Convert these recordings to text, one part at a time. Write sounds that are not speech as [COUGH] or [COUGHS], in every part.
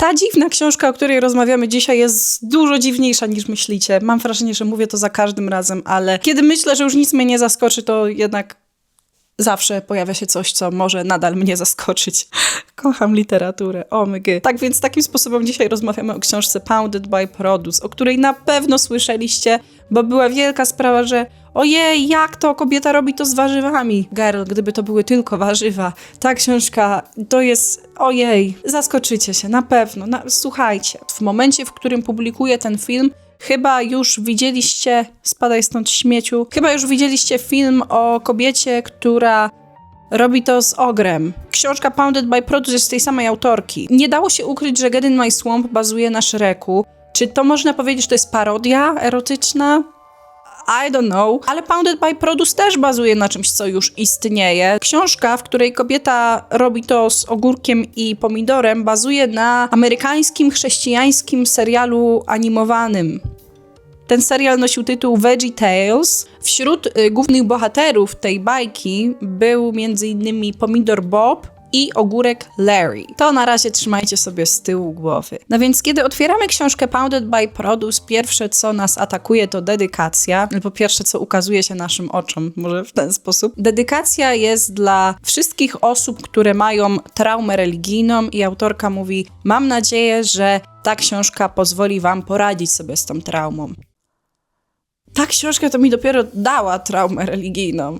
Ta dziwna książka, o której rozmawiamy dzisiaj, jest dużo dziwniejsza niż myślicie. Mam wrażenie, że mówię to za każdym razem, ale kiedy myślę, że już nic mnie nie zaskoczy, to jednak zawsze pojawia się coś, co może nadal mnie zaskoczyć. [LAUGHS] Kocham literaturę, omygy. Tak więc takim sposobem dzisiaj rozmawiamy o książce Pounded by Produce, o której na pewno słyszeliście, bo była wielka sprawa, że ojej, jak to kobieta robi to z warzywami. Girl, gdyby to były tylko warzywa. Ta książka to jest, ojej, zaskoczycie się, na pewno. Na, słuchajcie, w momencie, w którym publikuję ten film, Chyba już widzieliście, spadaj stąd śmieciu, chyba już widzieliście film o kobiecie, która robi to z ogrem. Książka Pounded by Produce jest tej samej autorki. Nie dało się ukryć, że Get in My Swamp bazuje na Shreku. Czy to można powiedzieć, że to jest parodia erotyczna? I don't know. Ale Pounded by Produce też bazuje na czymś, co już istnieje. Książka, w której kobieta robi to z ogórkiem i pomidorem, bazuje na amerykańskim chrześcijańskim serialu animowanym. Ten serial nosił tytuł Veggie Tales. Wśród y, głównych bohaterów tej bajki był m.in. Pomidor Bob, i ogórek Larry. To na razie trzymajcie sobie z tyłu głowy. No więc kiedy otwieramy książkę Pounded by Produce, pierwsze co nas atakuje to dedykacja, albo pierwsze co ukazuje się naszym oczom, może w ten sposób. Dedykacja jest dla wszystkich osób, które mają traumę religijną i autorka mówi: Mam nadzieję, że ta książka pozwoli wam poradzić sobie z tą traumą ta książka to mi dopiero dała traumę religijną,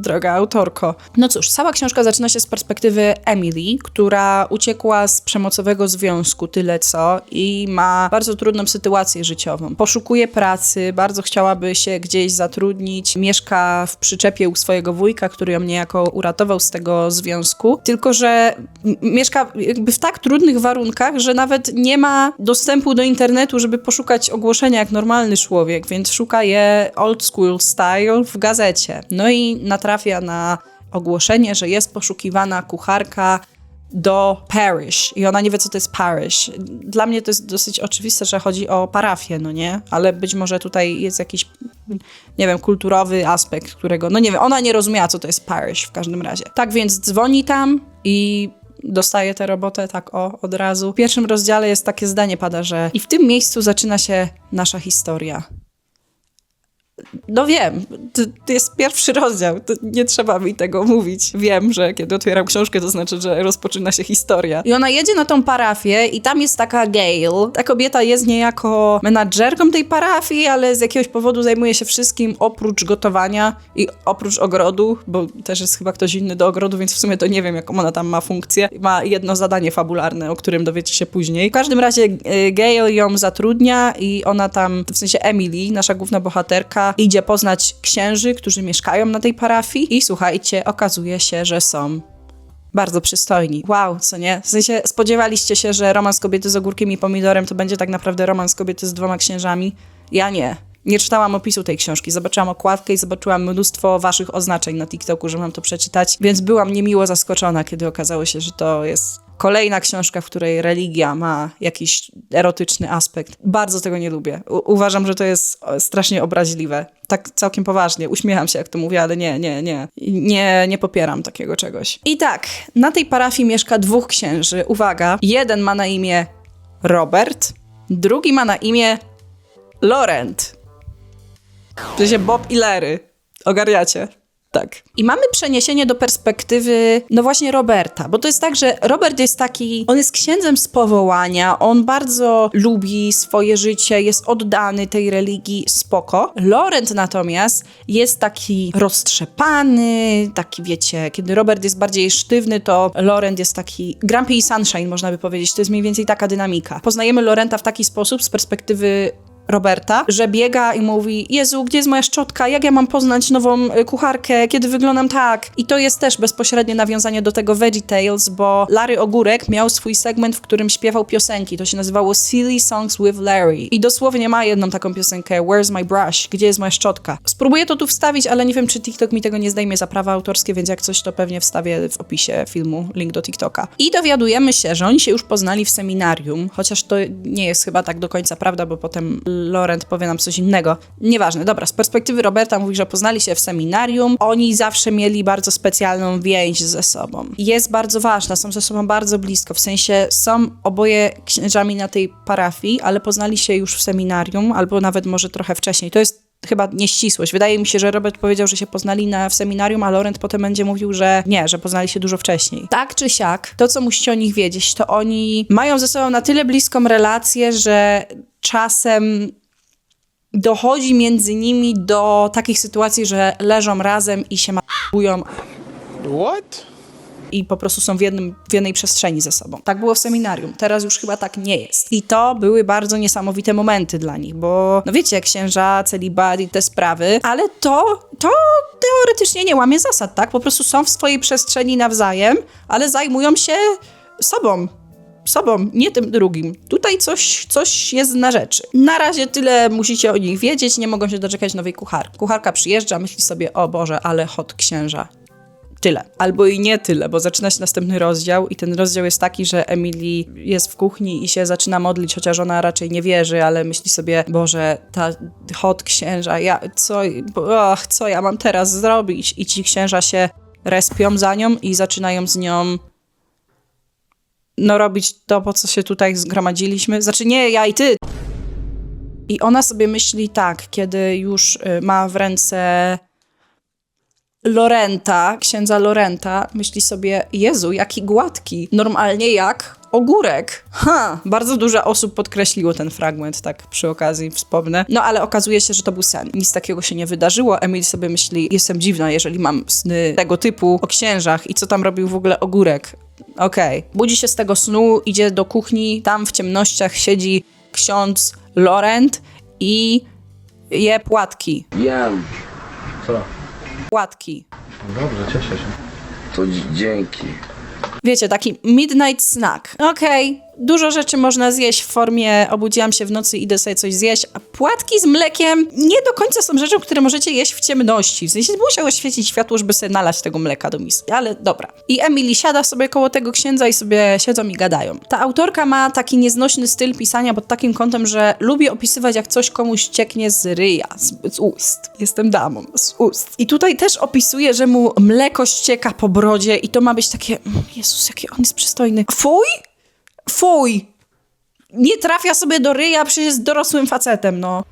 droga autorko. No cóż, cała książka zaczyna się z perspektywy Emily, która uciekła z przemocowego związku, tyle co, i ma bardzo trudną sytuację życiową. Poszukuje pracy, bardzo chciałaby się gdzieś zatrudnić, mieszka w przyczepie u swojego wujka, który ją niejako uratował z tego związku, tylko że mieszka jakby w tak trudnych warunkach, że nawet nie ma dostępu do internetu, żeby poszukać ogłoszenia jak normalny człowiek, więc szuka je old school style w gazecie. No i natrafia na ogłoszenie, że jest poszukiwana kucharka do parish i ona nie wie, co to jest parish. Dla mnie to jest dosyć oczywiste, że chodzi o parafię, no nie? Ale być może tutaj jest jakiś, nie wiem, kulturowy aspekt, którego, no nie wiem, ona nie rozumiała, co to jest parish w każdym razie. Tak więc dzwoni tam i dostaje tę robotę tak o, od razu. W pierwszym rozdziale jest takie zdanie pada, że i w tym miejscu zaczyna się nasza historia. No wiem, to, to, jest pierwszy rozdział, to nie trzeba mi tego mówić. Wiem, że kiedy otwieram książkę, to znaczy, że rozpoczyna się historia. I ona jedzie na tą parafię i tam jest taka Gail. Ta kobieta jest niejako menadżerką tej parafii, ale z jakiegoś powodu zajmuje się wszystkim oprócz gotowania i oprócz ogrodu, bo też jest chyba ktoś inny do ogrodu, więc w sumie to nie wiem, jaką ona tam ma funkcję. Ma jedno zadanie fabularne, o którym dowiecie się później. W każdym razie y, Gail ją zatrudnia i ona tam, w sensie Emily, nasza główna bohaterka, idzie poznać księży, którzy mieszkają na tej parafii i słuchajcie, okazuje się, że są bardzo przystojni. Wow, co nie? W sensie spodziewaliście się, że romans kobiety z ogórkiem i pomidorem to będzie tak naprawdę romans kobiety z dwoma księżami? Ja nie. Nie czytałam opisu tej książki, zobaczyłam okładkę i zobaczyłam mnóstwo waszych oznaczeń na TikToku, że mam to przeczytać, więc byłam niemiło zaskoczona, kiedy okazało się, że to jest kolejna książka, w której religia ma jakiś erotyczny aspekt. Bardzo tego nie lubię. U uważam, że to jest strasznie obraźliwe. Tak całkiem poważnie. Uśmiecham się, jak to mówię, ale nie, nie, nie. Nie, nie popieram takiego czegoś. I tak, na tej parafii mieszka dwóch księży. Uwaga, jeden ma na imię Robert, drugi ma na imię Laurent. W sensie Bob i Larry. Ogarniacie. Tak. I mamy przeniesienie do perspektywy, no właśnie Roberta, bo to jest tak, że Robert jest taki, on jest księdzem z powołania, on bardzo lubi swoje życie, jest oddany tej religii, spoko. Laurent natomiast jest taki roztrzepany, taki wiecie, kiedy Robert jest bardziej sztywny, to Laurent jest taki grumpy i sunshine, można by powiedzieć. To jest mniej więcej taka dynamika. Poznajemy Laurenta w taki sposób z perspektywy Roberta, że biega i mówi: Jezu, gdzie jest moja szczotka? Jak ja mam poznać nową y, kucharkę, kiedy wyglądam tak? I to jest też bezpośrednie nawiązanie do tego Veggie Tales, bo Larry Ogórek miał swój segment, w którym śpiewał piosenki. To się nazywało Silly Songs with Larry. I dosłownie ma jedną taką piosenkę: Where's my brush? Gdzie jest moja szczotka? Spróbuję to tu wstawić, ale nie wiem, czy TikTok mi tego nie zdejmie za prawa autorskie, więc jak coś, to pewnie wstawię w opisie filmu link do TikToka. I dowiadujemy się, że oni się już poznali w seminarium, chociaż to nie jest chyba tak do końca prawda, bo potem Laurent powie nam coś innego. Nieważne, dobra, z perspektywy Roberta mówi, że poznali się w seminarium. Oni zawsze mieli bardzo specjalną więź ze sobą. Jest bardzo ważna, są ze sobą bardzo blisko, w sensie są oboje księżami na tej parafii, ale poznali się już w seminarium, albo nawet może trochę wcześniej. To jest chyba nieścisłość. Wydaje mi się, że Robert powiedział, że się poznali na, w seminarium, a Laurent potem będzie mówił, że nie, że poznali się dużo wcześniej. Tak czy siak, to co musicie o nich wiedzieć, to oni mają ze sobą na tyle bliską relację, że czasem dochodzi między nimi do takich sytuacji, że leżą razem i się mabują What? i po prostu są w, jednym, w jednej przestrzeni ze sobą. Tak było w seminarium, teraz już chyba tak nie jest. I to były bardzo niesamowite momenty dla nich, bo no wiecie, księża, celibat i te sprawy, ale to, to teoretycznie nie łamie zasad, tak? Po prostu są w swojej przestrzeni nawzajem, ale zajmują się sobą. Sobą, nie tym drugim. Tutaj coś, coś jest na rzeczy. Na razie tyle musicie o nich wiedzieć, nie mogą się doczekać nowej kucharki. Kucharka przyjeżdża, myśli sobie, o Boże, ale hot księża tyle. Albo i nie tyle, bo zaczyna się następny rozdział i ten rozdział jest taki, że Emily jest w kuchni i się zaczyna modlić, chociaż ona raczej nie wierzy, ale myśli sobie, Boże, ta hot księża, ja, co, och, co ja mam teraz zrobić? I ci księża się respią za nią i zaczynają z nią no robić to, po co się tutaj zgromadziliśmy. Znaczy nie, ja i ty. I ona sobie myśli tak, kiedy już y, ma w ręce Lorenta, księdza Lorenta, myśli sobie, Jezu, jaki gładki, normalnie jak ogórek. Ha, bardzo dużo osób podkreśliło ten fragment, tak przy okazji wspomnę. No ale okazuje się, że to był sen. Nic takiego się nie wydarzyło. Emil sobie myśli, jestem dziwna, jeżeli mam sny tego typu o księżach i co tam robił w ogóle ogórek. Okej. Budzi się z tego snu, idzie do kuchni, tam w ciemnościach siedzi ksiądz Lorent i je płatki. Wiem, Co? Płatki. Dobrze, cieszę się. to dzi- dzięki. Wiecie, taki midnight snack. Okej, dużo rzeczy można zjeść w formie obudziłam się w nocy, idę sobie coś zjeść, a płatki z mlekiem nie do końca są rzeczą, które możecie jeść w ciemności. W sensie musiało świecić światło, żeby sobie nalać tego mleka do miski, ale dobra. I Emily siada sobie koło tego księdza i sobie siedzą i gadają. Ta autorka ma taki nieznośny styl pisania pod takim kątem, że lubi opisywać, jak coś komuś cieknie z ryja, z, z ust. Jestem damą, z ust. I tutaj też opisuje, że mu mleko ścieka po brodzie i to ma być takie, mm, Jezus, jaki on jest przystojny. Fuj! Fuj! Nie trafia sobie do ryja, przecież jest dorosłym facetem, no.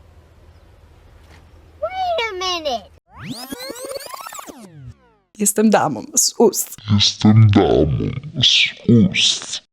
Wait a minute. Jestem damą, z ust. Jestem damą z ust.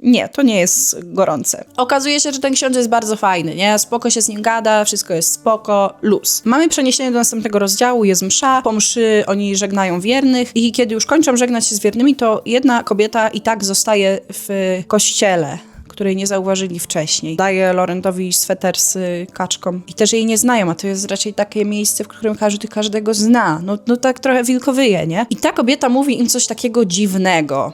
Nie, to nie jest gorące. Okazuje się, że ten ksiądz jest bardzo fajny, nie? Spoko się z nim gada, wszystko jest spoko, luz. Mamy przeniesienie do następnego rozdziału, jest msza, po mszy oni żegnają wiernych i kiedy już kończą żegnać się z wiernymi, to jedna kobieta i tak zostaje w kościele której nie zauważyli wcześniej. Daje Laurentowi sweter z kaczką i też jej nie znają, a to jest raczej takie miejsce, w którym każdy każdego zna. No, no tak trochę wilkowyje, nie? I ta kobieta mówi im coś takiego dziwnego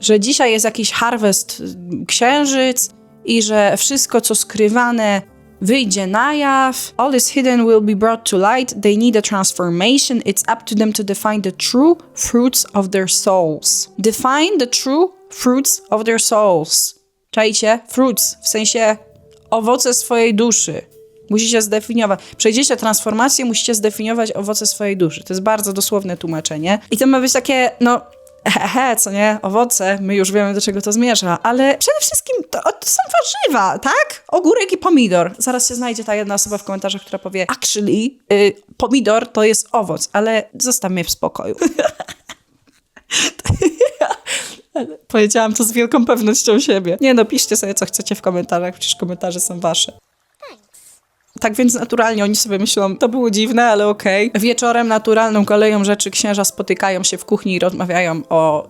że dzisiaj jest jakiś harvest księżyc i że wszystko, co skrywane, wyjdzie na jaw. All is hidden will be brought to light. They need a transformation. It's up to them to define the true fruits of their souls. Define the true fruits of their souls. Czajcie? Fruits, w sensie owoce swojej duszy. Musicie zdefiniować. Przejdziecie transformację, musicie zdefiniować owoce swojej duszy. To jest bardzo dosłowne tłumaczenie. I to ma być takie, no, hehe, co nie? Owoce, my już wiemy, do czego to zmierza, ale przede wszystkim to, to są warzywa, tak? Ogórek i pomidor. Zaraz się znajdzie ta jedna osoba w komentarzach, która powie, actually, y, pomidor to jest owoc, ale zostaw mnie w spokoju. [LAUGHS] Powiedziałam to z wielką pewnością siebie. Nie no, piszcie sobie, co chcecie w komentarzach, przecież komentarze są wasze. Tak więc naturalnie oni sobie myślą, to było dziwne, ale okej. Wieczorem naturalną koleją rzeczy księża spotykają się w kuchni i rozmawiają o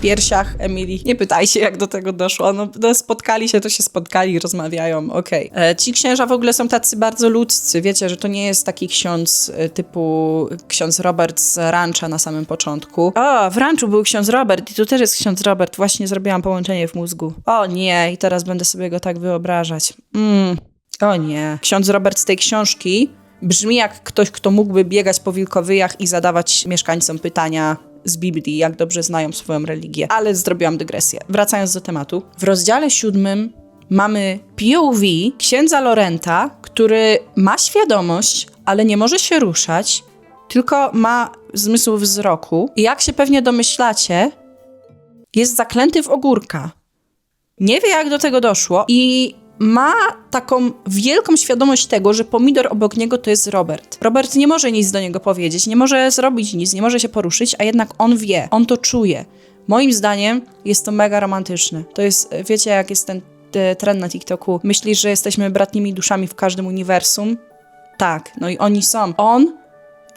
piersiach Emilii. Nie pytajcie, jak do tego doszło. No, no spotkali się, to się spotkali, rozmawiają, okej. E, Ci księża w ogóle są tacy bardzo ludzcy. Wiecie, że to nie jest taki ksiądz e, typu ksiądz Robert z rancha na samym początku. O, w ranczu był ksiądz Robert i tu też jest ksiądz Robert. Właśnie zrobiłam połączenie w mózgu. O nie, i teraz będę sobie go tak wyobrażać. Mm. O nie. Ksiądz Robert z tej książki brzmi jak ktoś, kto mógłby biegać po wilkowyjach i zadawać mieszkańcom pytania z Biblii, jak dobrze znają swoją religię. Ale zrobiłam dygresję. Wracając do tematu. W rozdziale siódmym mamy POV księdza Lorenta, który ma świadomość, ale nie może się ruszać, tylko ma zmysł wzroku. I jak się pewnie domyślacie, jest zaklęty w ogórka. Nie wie, jak do tego doszło i ma taką wielką świadomość tego, że pomidor obok niego to jest Robert. Robert nie może nic do niego powiedzieć, nie może zrobić nic, nie może się poruszyć, a jednak on wie, on to czuje. Moim zdaniem jest to mega romantyczne. To jest, wiecie, jak jest ten e, trend na TikToku. Myślisz, że jesteśmy bratnimi duszami w każdym uniwersum? Tak, no i oni są. On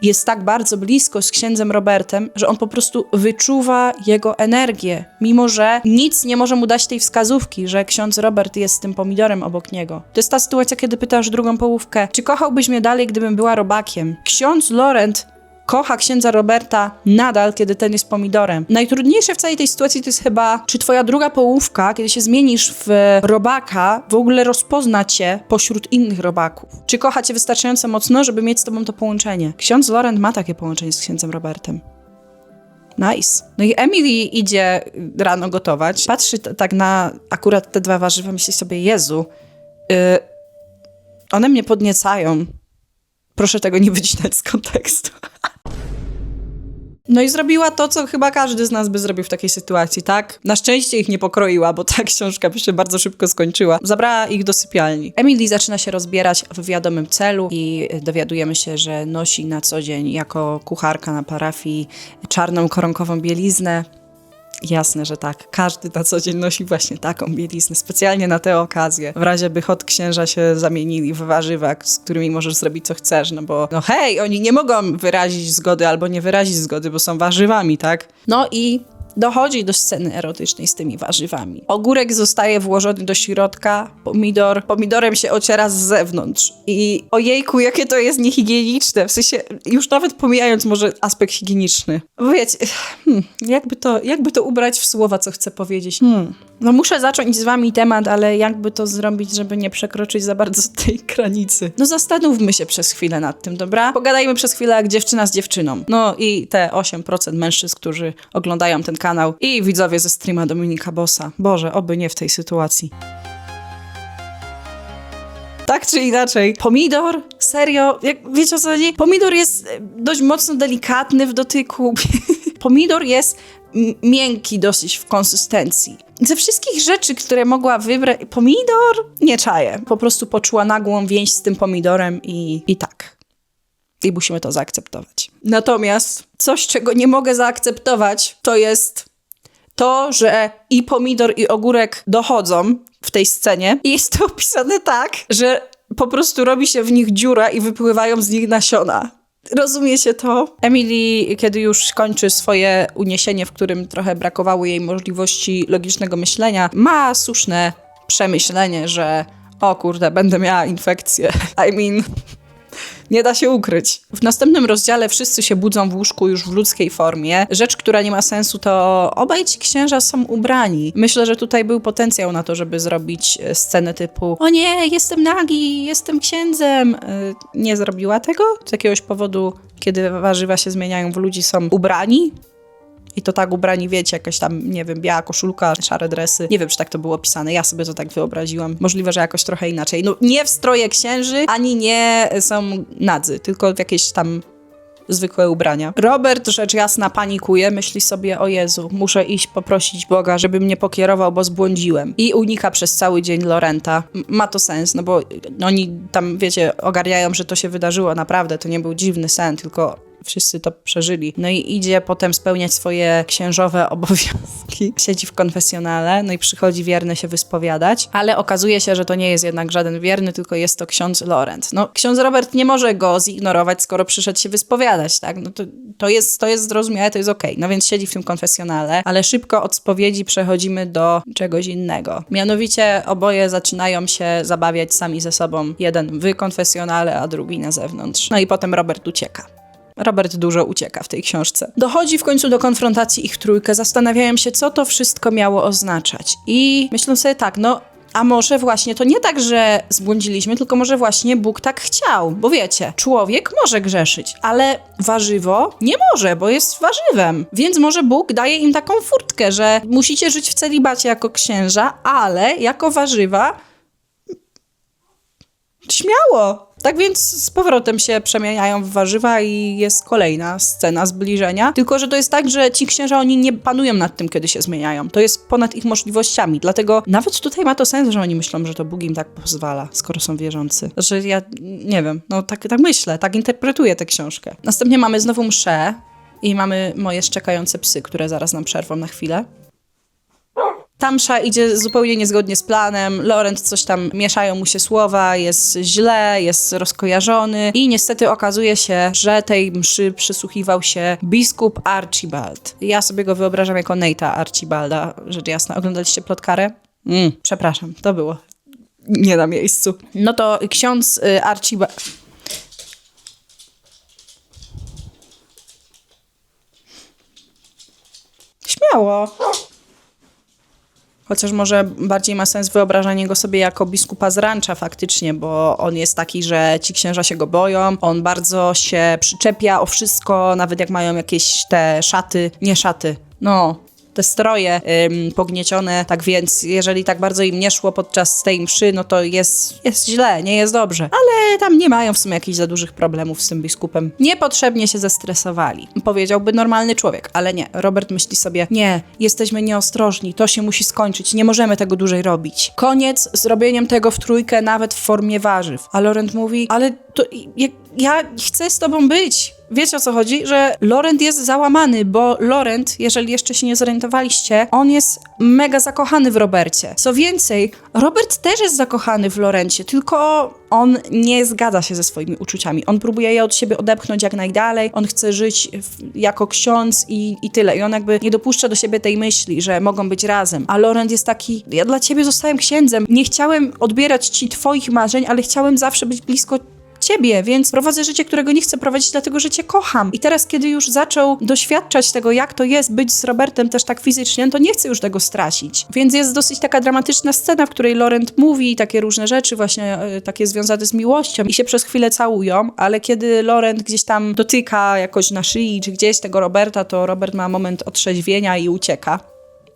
jest tak bardzo blisko z księdzem Robertem, że on po prostu wyczuwa jego energię, mimo że nic nie może mu dać tej wskazówki, że ksiądz Robert jest tym pomidorem obok niego. To jest ta sytuacja, kiedy pytasz drugą połówkę, czy kochałbyś mnie dalej, gdybym była robakiem? Ksiądz Laurent kocha księdza Roberta nadal, kiedy ten jest pomidorem. Najtrudniejsze w całej tej sytuacji to jest chyba, czy twoja druga połówka, kiedy się zmienisz w robaka, w ogóle rozpozna cię pośród innych robaków. Czy kocha cię wystarczająco mocno, żeby mieć z tobą to połączenie. Ksiądz Laurent ma takie połączenie z księdzem Robertem. Nice. No i Emily idzie rano gotować. Patrzy tak na akurat te dwa warzywa, myśli sobie, Jezu, y, one mnie podniecają. Proszę tego nie wycinać z kontekstu. [LAUGHS] No i zrobiła to, co chyba każdy z nas by zrobił w takiej sytuacji, tak? Na szczęście ich nie pokroiła, bo ta [LAUGHS] książka by się bardzo szybko skończyła. Zabrała ich do sypialni. Emily zaczyna się rozbierać w wiadomym celu i dowiadujemy się, że nosi na co dzień jako kucharka na parafii czarną koronkową bieliznę. Jasne, że tak. Każdy na co dzień nosi właśnie taką bieliznę, specjalnie na tę okazję. W razie by hot księża się zamienili w warzywa, z którymi możesz zrobić co chcesz, no bo no hej, oni nie mogą wyrazić zgody albo nie wyrazić zgody, bo są warzywami, tak? No i dochodzi do sceny erotycznej z tymi warzywami. Ogórek zostaje włożony do środka, pomidor, pomidorem się ociera z zewnątrz. I ojejku, jakie to jest niehigieniczne. W sensie, już nawet pomijając może aspekt higieniczny. Bo Wiecie, hmm, jakby, to, jakby to ubrać w słowa, co chcę powiedzieć. Hmm. No muszę zacząć z wami temat, ale jakby to zrobić, żeby nie przekroczyć za bardzo [LAUGHS] tej granicy? No zastanówmy się przez chwilę nad tym, dobra? Pogadajmy przez chwilę jak dziewczyna z dziewczyną. No i te 8% mężczyzn, którzy oglądają ten kanał i widzowie ze streama Dominika Bossa. Boże, oby nie w tej sytuacji. Tak czy inaczej, pomidor, serio, jak wiecie o co chodzi? Pomidor jest e, dość mocno delikatny w dotyku. [LAUGHS] pomidor jest miękki dosyć w konsystencji. Ze wszystkich rzeczy, które mogła wybrać, pomidor nie czaję. Po prostu poczuła nagłą więź z tym pomidorem i, i tak. I musimy to zaakceptować. Natomiast coś, czego nie mogę zaakceptować, to jest to, że i pomidor, i ogórek dochodzą w tej scenie. I jest to [LAUGHS] opisane tak, że po prostu robi się w nich dziura i wypływają z nich nasiona. Rozumiecie to? Emily, kiedy już kończy swoje uniesienie, w którym trochę brakowało jej możliwości logicznego myślenia, ma słuszne przemyślenie, że o kurde, będę miała infekcję. [LAUGHS] I mean, nie da się ukryć. W następnym rozdziale wszyscy się budzą w łóżku już w ludzkiej formie. Rzecz, która nie ma sensu, to obaj ci księża są ubrani. Myślę, że tutaj był potencjał na to, żeby zrobić e, scenę typu o nie, jestem nagi, jestem księdzem. E, Nie zrobiła tego. Z jakiegoś powodu, kiedy warzywa się zmieniają w ludzi, są ubrani. I to tak ubrani, wiecie, jakaś tam, nie wiem, biała koszulka, szare dresy. Nie wiem, czy tak to było pisane. Ja sobie to tak wyobraziłam. Możliwe, że jakoś trochę inaczej. No nie w stroje księży, ani nie są nadzy, tylko jakieś tam zwykłe ubrania. Robert, rzecz jasna, panikuje, myśli sobie, o Jezu, muszę iść poprosić Boga, żeby mnie pokierował, bo zbłądziłem. I unika przez cały dzień Lorenta. Ma to sens, no bo oni tam, wiecie, ogarniają, że to się wydarzyło naprawdę, to nie był dziwny sen, tylko wszyscy to przeżyli. No i idzie potem spełniać swoje księżowe [LAUGHS] obowiązki. Siedzi w konfesjonale, no i przychodzi wierny się wyspowiadać, ale okazuje się, że to nie jest jednak żaden wierny, tylko jest to ksiądz Laurent. No, ksiądz Robert nie może go zignorować, skoro przyszedł się wyspowiadać, tak? No to, to, jest, to jest zrozumiałe, to jest okej. No więc siedzi w tym konfesjonale, ale szybko od spowiedzi przechodzimy do czegoś innego. Mianowicie oboje zaczynają się zabawiać sami ze sobą. Jeden w konfesjonale, a drugi na zewnątrz. No i potem Robert ucieka. Robert dużo ucieka w tej książce. Dochodzi w końcu do konfrontacji ich trójkę, zastanawiają się, co to wszystko miało oznaczać. I myślą sobie tak, no A może właśnie to nie tak, że zbłądziliśmy, tylko może właśnie Bóg tak chciał. Bo wiecie, człowiek może grzeszyć, ale warzywo nie może, bo jest warzywem. Więc może Bóg daje im taką furtkę, że musicie żyć w celibacie jako księża, ale jako warzywa Śmiało! Tak więc z powrotem się przemieniają w warzywa i jest kolejna scena zbliżenia. Tylko, że to jest tak, że ci księża, oni nie panują nad tym, kiedy się zmieniają. To jest ponad ich możliwościami. Dlatego nawet tutaj ma to sens, że oni myślą, że to Bóg im tak pozwala, skoro są wierzący. Że ja nie wiem, no tak, tak myślę, tak interpretuję tę książkę. Następnie mamy znowu mszę i mamy moje szczekające psy, które zaraz nam przerwą na chwilę. Tamsza idzie zupełnie niezgodnie z planem, Laurent coś tam, mieszają mu się słowa, jest źle, jest rozkojarzony i niestety okazuje się, że tej mszy przysłuchiwał się biskup Archibald. Ja sobie go wyobrażam jako Nate'a Archibalda, rzecz jasna. Oglądaliście plotkarę? Mm, przepraszam, to było nie na miejscu. No to ksiądz y, Archibald... Śmiało. Chociaż może bardziej ma sens wyobrażanie go sobie jako biskupa z rancza faktycznie, bo on jest taki, że ci księża się go boją, on bardzo się przyczepia o wszystko, nawet jak mają jakieś te szaty, nie szaty, no... Te stroje ym, pogniecione, tak więc jeżeli tak bardzo im nie szło podczas tej mszy, no to jest, jest źle, nie jest dobrze. Ale tam nie mają w sumie jakichś za dużych problemów z tym biskupem. Niepotrzebnie się zestresowali. Powiedziałby normalny człowiek, ale nie. Robert myśli sobie, nie, jesteśmy nieostrożni, to się musi skończyć, nie możemy tego dłużej robić. Koniec z robieniem tego w trójkę, nawet w formie warzyw. A Laurent mówi, ale to ja, ja chcę z tobą być. Wiecie o co chodzi? Że Laurent jest załamany, bo Laurent, jeżeli jeszcze się nie zorientowaliście, on jest mega zakochany w Robercie. Co więcej, Robert też jest zakochany w Laurencie, tylko on nie zgadza się ze swoimi uczuciami. On próbuje je od siebie odepchnąć jak najdalej, on chce żyć w, jako ksiądz i, i tyle. I on jakby nie dopuszcza do siebie tej myśli, że mogą być razem. A Laurent jest taki, ja dla ciebie zostałem księdzem, nie chciałem odbierać ci twoich marzeń, ale chciałem zawsze być blisko ciebie, więc prowadzę życie, którego nie chcę prowadzić, dlatego że cię kocham. I teraz, kiedy już zaczął doświadczać tego, jak to jest być z Robertem też tak fizycznie, no to nie chcę już tego stracić. Więc jest dosyć taka dramatyczna scena, w której Laurent mówi takie różne rzeczy, właśnie e, takie związane z miłością i się przez chwilę całują, ale kiedy Laurent gdzieś tam dotyka jakoś na szyi czy gdzieś tego Roberta, to Robert ma moment otrzeźwienia i ucieka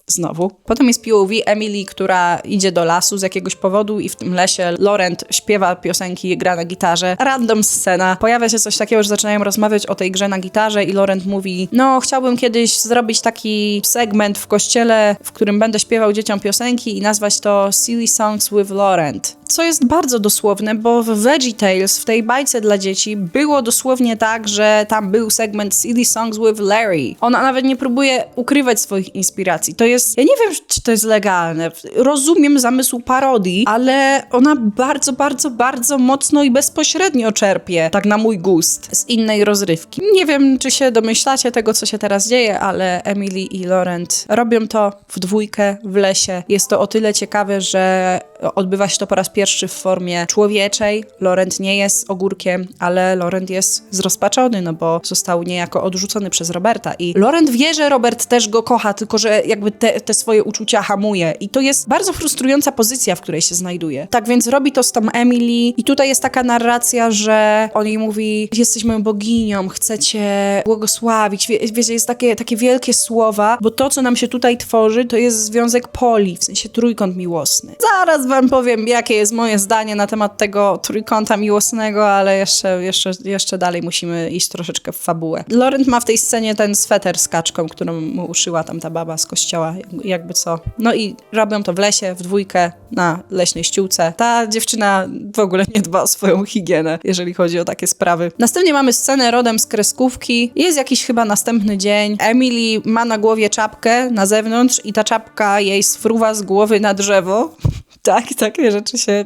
znowu. Potem jest POV Emily, która idzie do lasu z jakiegoś powodu i w tym lesie Laurent śpiewa piosenki, gra na gitarze. Random scena. Pojawia się coś takiego, że zaczynają rozmawiać o tej grze na gitarze i Laurent mówi, no chciałbym kiedyś zrobić taki segment w kościele, w którym będę śpiewał dzieciom piosenki i nazwać to Silly Songs with Laurent. Co jest bardzo dosłowne, bo w Veggie Tales, w tej bajce dla dzieci, było dosłownie tak, że tam był segment Silly Songs with Larry. Ona nawet nie próbuje ukrywać swoich inspiracji. To jest, ja nie wiem, czy to jest legalne. Rozumiem zamysł parodii, ale ona bardzo, bardzo, bardzo mocno i bezpośrednio czerpie, tak na mój gust, z innej rozrywki. Nie wiem, czy się domyślacie tego, co się teraz dzieje, ale Emily i Laurent robią to w dwójkę w lesie. Jest to o tyle ciekawe, że odbywa się to po raz pierwszy w formie człowieczej. Laurent nie jest ogórkiem, ale Laurent jest zrozpaczony, no bo został niejako odrzucony przez Roberta. I Laurent wie, że Robert też go kocha, tylko że jakby te, te swoje uczucia hamuje. I to jest bardzo frustrująca pozycja, w której się znajduje. Tak więc robi to z tą Emily i tutaj jest taka narracja, że on jej mówi, jesteś moją boginią, chcę cię błogosławić. Wie, wiecie, jest takie, takie wielkie słowa, bo to, co nam się tutaj tworzy, to jest związek poli, w sensie trójkąt miłosny. Zaraz wam powiem, jakie jest moje zdanie na temat tego trójkąta miłosnego, ale jeszcze, jeszcze, jeszcze dalej musimy iść troszeczkę w fabułę. Laurent ma w tej scenie ten sweter z kaczką, którą mu uszyła tam ta baba z kościoła, jakby co. No i robią to w lesie, w dwójkę, na leśnej ściółce. Ta dziewczyna w ogóle nie dba o swoją higienę, jeżeli chodzi o takie sprawy. Następnie mamy scenę rodem z kreskówki. Jest jakiś chyba następny dzień. Emily ma na głowie czapkę na zewnątrz i ta czapka jej sfruwa z głowy na drzewo. Tak, takie rzeczy się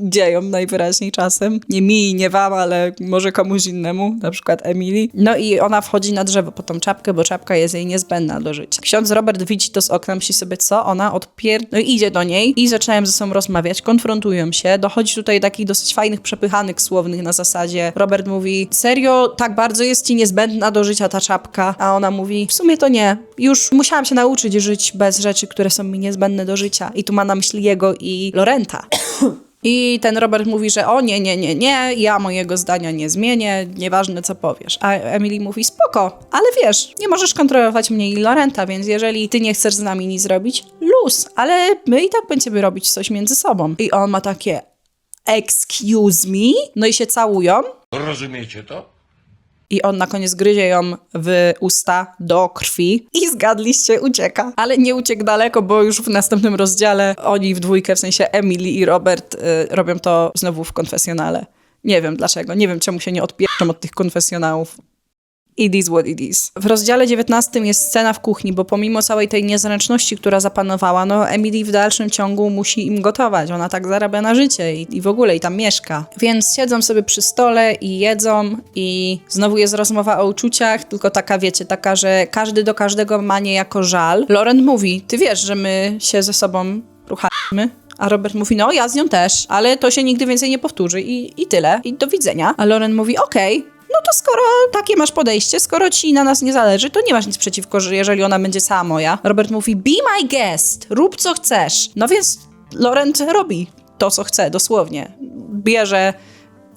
dzieją najwyraźniej czasem. Nie mi, nie wam, ale może komuś innemu, na przykład Emily. No i ona wchodzi na drzewo po tą czapkę, bo czapka jest jej niezbędna do życia. Ksiądz Robert widzi to z okna, myśli sobie, co ona odpier... No idzie do niej i zaczynają ze sobą rozmawiać, konfrontują się. Dochodzi tutaj takich dosyć fajnych, przepychanych słownych na zasadzie. Robert mówi, serio, tak bardzo jest ci niezbędna do życia ta czapka? A ona mówi, w sumie to nie. Już musiałam się nauczyć żyć bez rzeczy, które są mi niezbędne do życia. I tu ma na myśli jego i Lorenta. [COUGHS] I ten Robert mówi, że o nie, nie, nie, nie, ja mojego zdania nie zmienię, nieważne co powiesz. A Emily mówi, spoko, ale wiesz, nie możesz kontrolować mnie i Lorenta, więc jeżeli ty nie chcesz z nami nic zrobić, luz, ale my i tak będziemy robić coś między sobą. I on ma takie, excuse me? No i się całują. Rozumiecie to? I on na koniec gryzie ją w usta do krwi i zgadliście, ucieka. Ale nie uciekł daleko, bo już w następnym rozdziale oni w dwójkę, w sensie Emily i Robert, y, robią to znowu w konfesjonale. Nie wiem dlaczego, nie wiem czemu się nie odpieszczą od tych konfesjonałów. It is what it is. W rozdziale 19 jest scena w kuchni, bo pomimo całej tej niezręczności, która zapanowała, no Emily w dalszym ciągu musi im gotować. Ona tak zarabia na życie i, i w ogóle i tam mieszka. Więc siedzą sobie przy stole i jedzą i znowu jest rozmowa o uczuciach, tylko taka wiecie, taka, że każdy do każdego ma niejako żal. Lauren mówi, ty wiesz, że my się ze sobą ruchamy? A Robert mówi, no ja z nią też, ale to się nigdy więcej nie powtórzy i, i tyle. I do widzenia. A Lauren mówi, okej, no to skoro takie masz podejście, skoro ci na nas nie zależy, to nie masz nic przeciwko, że jeżeli ona będzie cała moja. Robert mówi, be my guest, rób co chcesz. No więc Laurent robi to, co chce, dosłownie. Bierze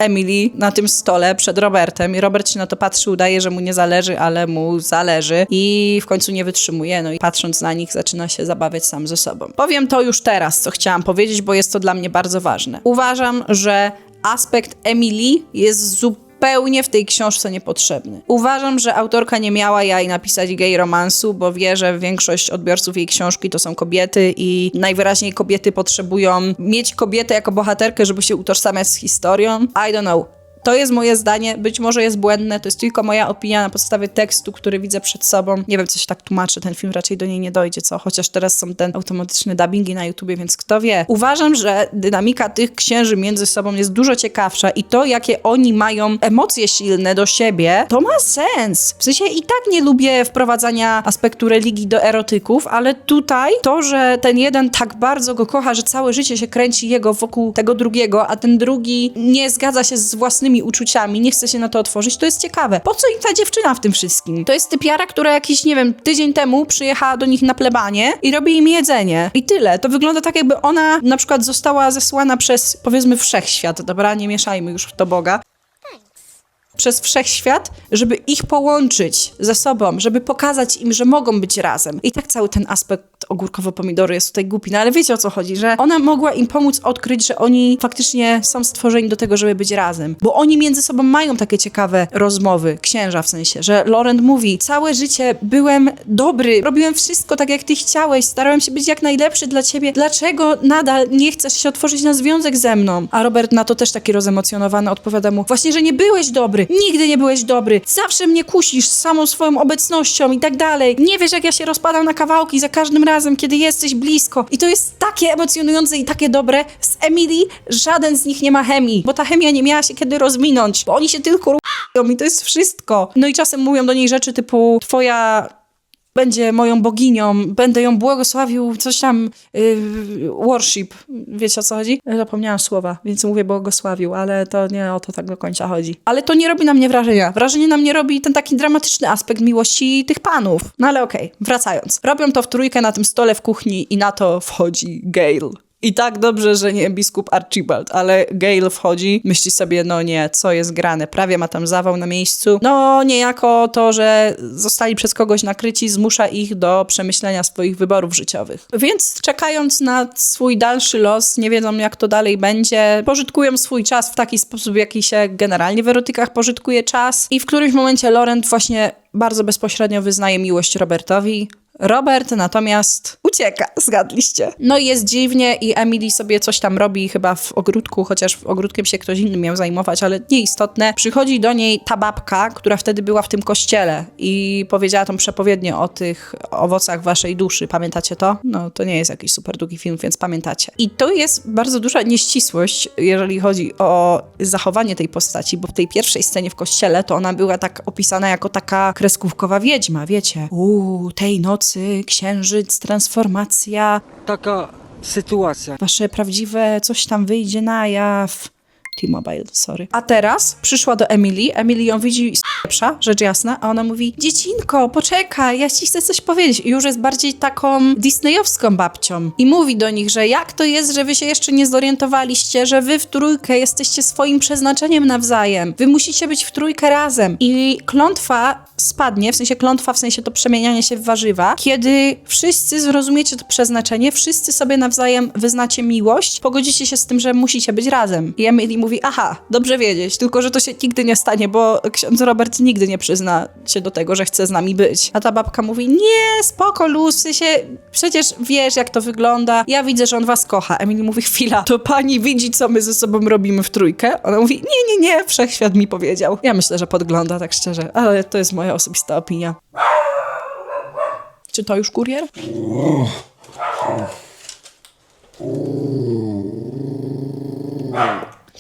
Emily na tym stole przed Robertem i Robert się na to patrzy, udaje, że mu nie zależy, ale mu zależy i w końcu nie wytrzymuje, no i patrząc na nich zaczyna się zabawiać sam ze sobą. Powiem to już teraz, co chciałam powiedzieć, bo jest to dla mnie bardzo ważne. Uważam, że aspekt Emily jest zupełnie zupełnie w tej książce niepotrzebny. Uważam, że autorka nie miała jaj napisać gay romansu, bo wie, że większość odbiorców jej książki to są kobiety i najwyraźniej kobiety potrzebują mieć kobietę jako bohaterkę, żeby się utożsamiać z historią. I don't know. To jest moje zdanie, być może jest błędne, to jest tylko moja opinia na podstawie tekstu, który widzę przed sobą. Nie wiem, co się tak tłumaczy, ten film raczej do niej nie dojdzie, co? Chociaż teraz są ten automatyczne dubbingi na YouTubie, więc kto wie. Uważam, że dynamika tych księży między sobą jest dużo ciekawsza i to, jakie oni mają emocje silne do siebie, to ma sens. W sensie i tak nie lubię wprowadzania aspektu religii do erotyków, ale tutaj to, że ten jeden tak bardzo go kocha, że całe życie się kręci jego wokół tego drugiego, a ten drugi nie zgadza się z własnymi uczuciami, nie chce się na to otworzyć, to jest ciekawe. Po co im ta dziewczyna w tym wszystkim? To jest typiara, która jakiś, nie wiem, tydzień temu przyjechała do nich na plebanie i robi im jedzenie. I tyle. To wygląda tak, jakby ona na przykład została zesłana przez, powiedzmy, wszechświat, dobra? Nie mieszajmy już w to Boga przez wszechświat, żeby ich połączyć ze sobą, żeby pokazać im, że mogą być razem. I tak cały ten aspekt ogórkowo-pomidory jest tutaj głupi, no ale wiecie o co chodzi, że ona mogła im pomóc odkryć, że oni faktycznie są stworzeni do tego, żeby być razem. Bo oni między sobą mają takie ciekawe rozmowy, księża w sensie, że Laurent mówi, całe życie byłem dobry, robiłem wszystko tak, jak ty chciałeś, starałem się być jak najlepszy dla ciebie, dlaczego nadal nie chcesz się otworzyć na związek ze mną? A Robert na to też taki rozemocjonowany odpowiada mu, właśnie, że nie byłeś dobry, nigdy nie byłeś dobry, zawsze mnie kusisz samą swoją obecnością i tak dalej. Nie wiesz, jak ja się rozpadam na kawałki za każdym razem, kiedy jesteś blisko. I to jest takie emocjonujące i takie dobre. Z Emily żaden z nich nie ma chemii, bo ta chemia nie miała się kiedy rozwinąć, bo oni się tylko r***ą i to jest wszystko. No i czasem mówią do niej rzeczy typu twoja będzie moją boginią, będę ją błogosławił, coś tam, yy, worship, wiecie o co chodzi? Zapomniałam słowa, więc mówię błogosławił, ale to nie o to tak do końca chodzi. Ale to nie robi na mnie wrażenia. Wrażenie na mnie robi ten taki dramatyczny aspekt miłości tych panów. No ale okej, wracając. Robią to w trójkę na tym stole w kuchni i na to wchodzi Gail. I tak dobrze, że nie biskup Archibald, ale Gail wchodzi, myśli sobie, no nie, co jest grane, prawie ma tam zawał na miejscu. No niejako to, że zostali przez kogoś nakryci, zmusza ich do przemyślenia swoich wyborów życiowych. Więc czekając na swój dalszy los, nie wiedzą jak to dalej będzie, pożytkują swój czas w taki sposób, jaki się generalnie w erotykach pożytkuje czas i w którymś momencie Laurent właśnie bardzo bezpośrednio wyznaje miłość Robertowi, Robert natomiast ucieka, zgadliście. No i jest dziwnie i Emily sobie coś tam robi chyba w ogródku, chociaż w ogródkiem się ktoś inny miał zajmować, ale nieistotne. Przychodzi do niej ta babka, która wtedy była w tym kościele i powiedziała tą przepowiednię o tych owocach waszej duszy. Pamiętacie to? No to nie jest jakiś super długi film, więc pamiętacie. I to jest bardzo duża nieścisłość, jeżeli chodzi o zachowanie tej postaci, bo w tej pierwszej scenie w kościele to ona była tak opisana jako taka kreskówkowa wiedźma, wiecie. Uuu, tej nocy księżyc, transformacja, taka sytuacja. wasze prawdziwe coś tam wyjdzie na jaw. T-Mobile, sorry. A teraz przyszła do Emily, Emily ją widzi lepsza, rzecz jasna, a ona mówi, dziecinko, poczekaj, ja ci chcę coś powiedzieć. I już jest bardziej taką disneyowską babcią. I mówi do nich, że jak to jest, że wy się jeszcze nie zorientowaliście, że wy w trójkę jesteście swoim przeznaczeniem nawzajem. Wy musicie być w trójkę razem. I klątwa spadnie, w sensie klątwa, w sensie to przemienianie się w warzywa, kiedy wszyscy zrozumiecie to przeznaczenie, wszyscy sobie nawzajem wyznacie miłość, pogodzicie się z tym, że musicie być razem. I Emily mówi, aha, dobrze wiedzieć, tylko że to się nigdy nie stanie, bo ksiądz Robert nigdy nie przyzna się do tego, że chce z nami być. A ta babka mówi, nie, spoko, Lucy się, przecież wiesz, jak to wygląda, ja widzę, że on was kocha. Emily mówi, chwila, to pani widzi, co my ze sobą robimy w trójkę? Ona mówi, nie, nie, nie, wszechświat mi powiedział. Ja myślę, że podgląda, tak szczerze, ale to jest moja osobista opinia. Czy to już kurier?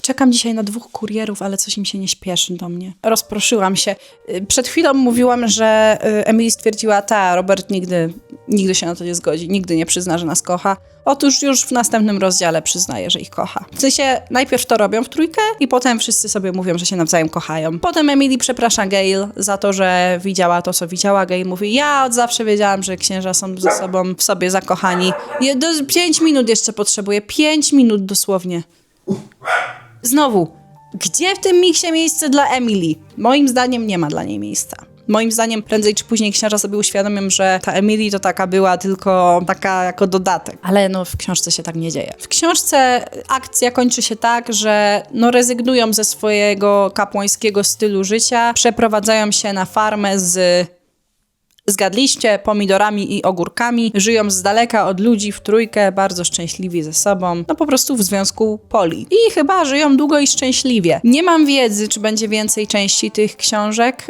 Czekam dzisiaj na dwóch kurierów, ale coś im się nie śpieszy do mnie. Rozproszyłam się. Y, Przed chwilą mówiłam, że y, Emily stwierdziła, ta, Robert nigdy, nigdy się na to nie zgodzi, nigdy nie przyzna, że nas kocha. Otóż już w następnym rozdziale przyznaje, że ich kocha. W sensie najpierw to robią w trójkę i potem wszyscy sobie mówią, że się nawzajem kochają. Potem Emily przeprasza Gail za to, że widziała to, co widziała. Gail mówi, ja od zawsze wiedziałam, że księża są ze sobą w sobie zakochani. Je, do, pięć minut jeszcze potrzebuję, pięć minut dosłownie. Znowu, gdzie w tym miksie miejsce dla Emily? Moim zdaniem nie ma dla niej miejsca. Moim zdaniem prędzej czy później księża sobie uświadomią, że ta Emily to taka była tylko taka jako dodatek. Ale no w książce się tak nie dzieje. W książce akcja kończy się tak, że no rezygnują ze swojego kapłańskiego stylu życia, przeprowadzają się na farmę z Zgadliście, pomidorami i ogórkami, żyją z daleka od ludzi w trójkę, bardzo szczęśliwi ze sobą, no po prostu w związku poli. I chyba żyją długo i szczęśliwie. Nie mam wiedzy, czy będzie więcej części tych książek.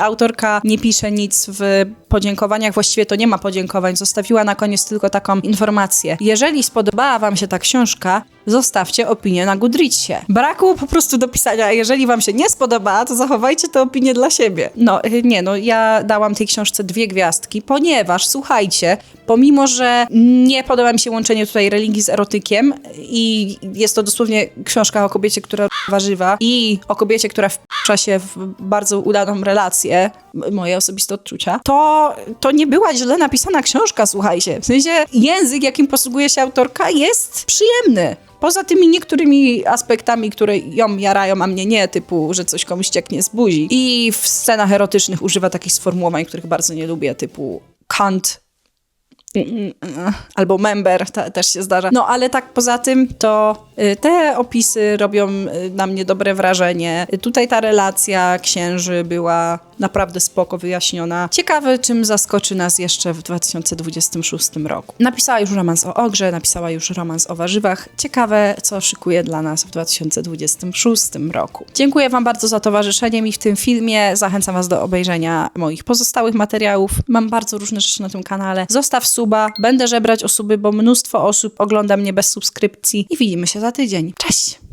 Autorka nie pisze nic w podziękowaniach, właściwie to nie ma podziękowań, zostawiła na koniec tylko taką informację. Jeżeli spodobała wam się ta książka, zostawcie opinię na Goodreadsie. Brakło po prostu do pisania, a jeżeli wam się nie spodobała, to zachowajcie tę opinię dla siebie. No, y, nie, no ja dałam tej książce dwie gwiazdki, ponieważ, słuchajcie, pomimo, że nie podoba mi się łączenie tutaj religii z erotykiem i jest to dosłownie książka o kobiecie, która [LAUGHS] warzywa i o kobiecie, która wpisza się w bardzo udaną relację, moje osobiste odczucia, to, to nie była źle napisana książka, słuchajcie. W sensie język, jakim posługuje się autorka jest przyjemny. Poza tymi niektórymi aspektami, które ją jarają, a mnie nie, typu, że coś komuś cieknie z buzi. I w scenach erotycznych używa takich sformułowań, których bardzo nie lubię, typu cunt, albo member, ta, też się zdarza. No ale tak poza tym, to y, te opisy robią y, na mnie dobre wrażenie. Tutaj ta relacja księży była naprawdę spoko wyjaśniona. Ciekawe, czym zaskoczy nas jeszcze w 2026 roku. Napisała już romans o ogrze, napisała już romans o warzywach. Ciekawe, co szykuje dla nas w 2026 roku. Dziękuję Wam bardzo za towarzyszenie mi w tym filmie. Zachęcam Was do obejrzenia moich pozostałych materiałów. Mam bardzo różne rzeczy na tym kanale. Zostaw suba, będę żebrać o suby, bo mnóstwo osób ogląda mnie bez subskrypcji i widzimy się za tydzień. Cześć!